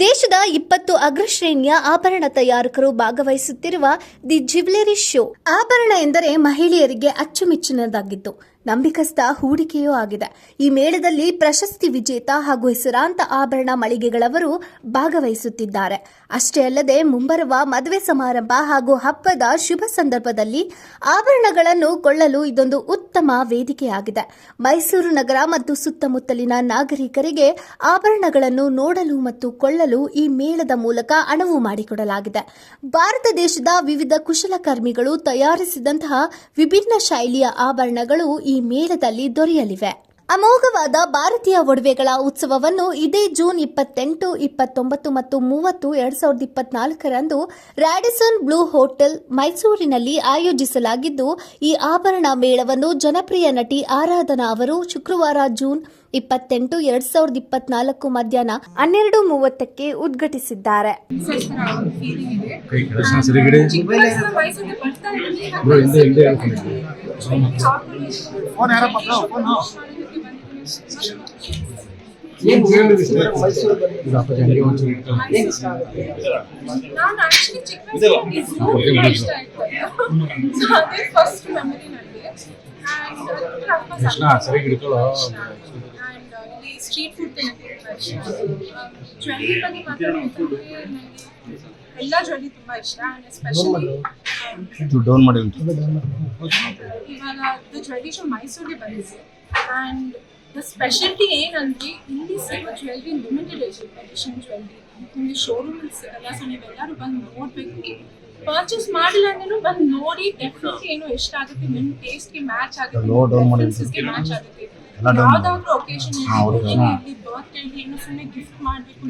ದೇಶದ ಇಪ್ಪತ್ತು ಅಗ್ರಶ್ರೇಣಿಯ ಆಭರಣ ತಯಾರಕರು ಭಾಗವಹಿಸುತ್ತಿರುವ ದಿ ಜ್ಯುವೆಲರಿ ಶೋ. ಆಭರಣ ಎಂದರೆ ಮಹಿಳೆಯರಿಗೆ ಅಚ್ಚುಮೆಚ್ಚಿನದಾಗಿದ್ದು ನಂಬಿಕಸ್ಥ ಹೂಡಿಕೆಯೂ ಆಗಿದೆ. ಈ ಮೇಳದಲ್ಲಿ ಪ್ರಶಸ್ತಿ ವಿಜೇತ ಹಾಗೂ ಹೆಸರಾಂತ ಆಭರಣ ಮಳಿಗೆಗಳವರು ಭಾಗವಹಿಸುತ್ತಿದ್ದಾರೆ. ಅಷ್ಟೇ ಅಲ್ಲದೆ ಮುಂಬರುವ ಮದುವೆ ಸಮಾರಂಭ ಹಾಗೂ ಹಬ್ಬದ ಶುಭ ಸಂದರ್ಭದಲ್ಲಿ ಆಭರಣಗಳನ್ನು ಕೊಳ್ಳಲು ಇದೊಂದು ಉತ್ತಮ ವೇದಿಕೆಯಾಗಿದೆ. ಮೈಸೂರು ನಗರ ಮತ್ತು ಸುತ್ತಮುತ್ತಲಿನ ನಾಗರಿಕರಿಗೆ ಆಭರಣಗಳನ್ನು ನೋಡಲು ಮತ್ತು ಕೊಳ್ಳಲು ಈ ಮೇಳದ ಮೂಲಕ ಅಣವು ಮಾಡಿಕೊಡಲಾಗಿದೆ. ಭಾರತ ದೇಶದ ವಿವಿಧ ಕುಶಲಕರ್ಮಿಗಳು ತಯಾರಿಸಿದಂತಹ ವಿಭಿನ್ನ ಶೈಲಿಯ ಆಭರಣಗಳು ಮೇಳದಲ್ಲಿ ದೊರೆಯಲಿವೆ. ಅಮೋಘವಾದ ಭಾರತೀಯ ಒಡವೆಗಳ ಉತ್ಸವವನ್ನು ಇದೇ ಜೂನ್ ಇಪ್ಪತ್ತೆಂಟು ಇಪ್ಪತ್ತೊಂಬತ್ತು ಮತ್ತು ಮೂವತ್ತು ಎರಡ್ ಸಾವಿರದ ಇಪ್ಪತ್ನಾಲ್ಕರಂದು ರಾಡಿಸನ್ ಬ್ಲೂ ಹೋಟೆಲ್ ಮೈಸೂರಿನಲ್ಲಿ ಆಯೋಜಿಸಲಾಗಿದ್ದು ಈ ಆಭರಣ ಮೇಳವನ್ನು ಜನಪ್ರಿಯ ನಟಿ ಆರಾಧನಾ ಅವರು ಶುಕ್ರವಾರ ಜೂನ್ ಇಪ್ಪತ್ತೆಂಟು ಎರಡ್ ಸಾವಿರದ ಇಪ್ಪತ್ನಾಲ್ಕು ಮಧ್ಯಾಹ್ನ ಹನ್ನೆರಡು ಮೂವತ್ತಕ್ಕೆ ಉದ್ಘಾಟಿಸಿದ್ದಾರೆ. ಫೋನ್ ಯಾರಪ್ಪ ಫೋನ್? ಇಟ್ಕೊಂಡು ನಾನು ಆಕ್ಚುಲಿ ಚಿಕ್ಕ ಇಷ್ಟ ಆಯ್ತು ಸೊ ಅದೇ ಫಸ್ಟ್ ಮೆಮರಿ ನನಗೆ. ಹಿಡ್ಕೊಳ್ಳೋ ಇಲ್ಲಿ ಸ್ಟ್ರೀಟ್ ಫುಡ್ ತಿನ್ನೋಕ್ಕೆ ಜ್ಯುವೆಲ್ರಿ ಬಗ್ಗೆ ಎಲ್ಲ ಜ್ಯುವೆಲ್ರಿ ತುಂಬಾ ಇಷ್ಟ ಅಂಡ್ ಎಸ್ಪೆಷಲಿ ಇದು ಡೌನ್ ಮಾಡಿ ಉಂಟು. ಇವಾಗ ದ ಜ್ಯುವೆಲ್ರಿ ಶೋ ಮೈಸೂರಿಗೆ ಬಂದಿದೆ. ಆ್ಯಂಡ್ ದ ಸ್ಪೆಷಾಲಿಟಿ ಏನಂದ್ರೆ ಇಲ್ಲಿ ಸಿಗೋ ಜ್ಯುವೆಲ್ರಿ ಲಿಮಿಟೆಡ್ ಎಡಿಷನ್ ಜ್ಯುವೆಲ್ರಿ ನಿಮಗೆ ಶೋರೂಮಲ್ಲಿ ಸಿಗಲ್ಲ ಸೊ ನೀವೆಲ್ಲರೂ ಬಂದು ನೋಡಬೇಕು. ಪರ್ಚೇಸ್ ಮಾಡಿಲ್ಲ ಅಂದ್ರೂ ಬಂದು ನೋಡಿ ಡೆಫಿನೆಟ್ಲಿ ಏನು ಇಷ್ಟ ಆಗುತ್ತೆ ನಿಮ್ಮ ಟೇಸ್ಟ್ಗೆ ಮ್ಯಾಚ್ ಆಗುತ್ತೆ ಮ್ಯಾಚ್ ಆಗುತ್ತೆ. ಯಾವ್ದಾದ್ರು ಒಕೇಶನ್ ಹಾ, ಇಲ್ಲಿ ಬರ್ತ್ಡೇಗೆ ಏನು ಸುಮ್ಮನೆ ಗಿಫ್ಟ್ ಮಾಡಬೇಕು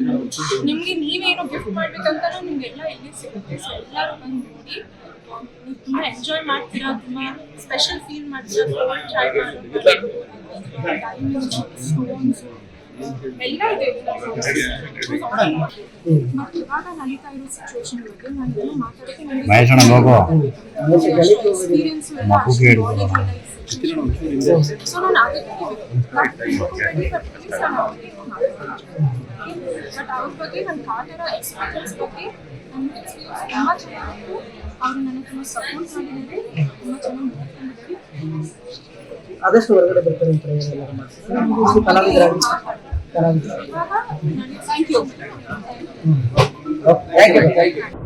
ನಿಮಗೆ ನೀವೇನು ಗಿಫ್ಟ್ ಮಾಡ್ಬೇಕಂತಾನು ನಿಮ್ಗೆಲ್ಲ ಇಲ್ಲಿ ಸಿಗುತ್ತೆ. ಸೊ ಎಲ್ಲರೂ ಬಂದು ನೋಡಿ ನೀವು ತುಂಬ ಎಂಜಾಯ್ ಮಾಡ್ತೀರಾ? ತುಂಬ ಸ್ಪೆಷಲ್ ಫೀಲ್ ಮಾಡ್ತೀರಾ? ಟ್ರೈ ಮಾಡಿ ಸ್ಟೋನ್ಸ್ ಎಲ್ಲ ಇದೆ ಮತ್ತು ಇವಾಗ ನಡೀತಾ ಇರೋ ಸಿಚುವೇಶನ್ ಬಗ್ಗೆ ನಾನು ಏನು ಮಾತಾಡೋಕ್ಕೆ ನನಗೆ ಎಕ್ಸ್ಪೀರಿಯನ್ಸ್. ಸೊ ನಾನು ಅದಕ್ಕೆ ಬಟ್ ಅವ್ರ ಬಗ್ಗೆ ನನ್ನ ಕಾಲಿರೋ ಎಕ್ಸ್ಪೀರಿಯನ್ಸ್ ಬಗ್ಗೆ ನನ್ನ ಎಕ್ಸ್ಪೀರಿಯನ್ಸ್ ತುಂಬ ಚೆನ್ನಾಗಿತ್ತು ಅವರು ನನಗೆ ತುಂಬ ಸಪೋರ್ಟ್ ಮಾಡಿದ್ದಾರೆ ತುಂಬ ಚೆನ್ನಾಗಿ ನೋಡ್ಕೊಂಡಿದ್ದಾರೆ ಆದಷ್ಟು ಹೊರಗಡೆ ಬರ್ತಾರೆ ಅಂತ ಕಲಾವಿದರಾಗಿ थैंक यू थैंक यू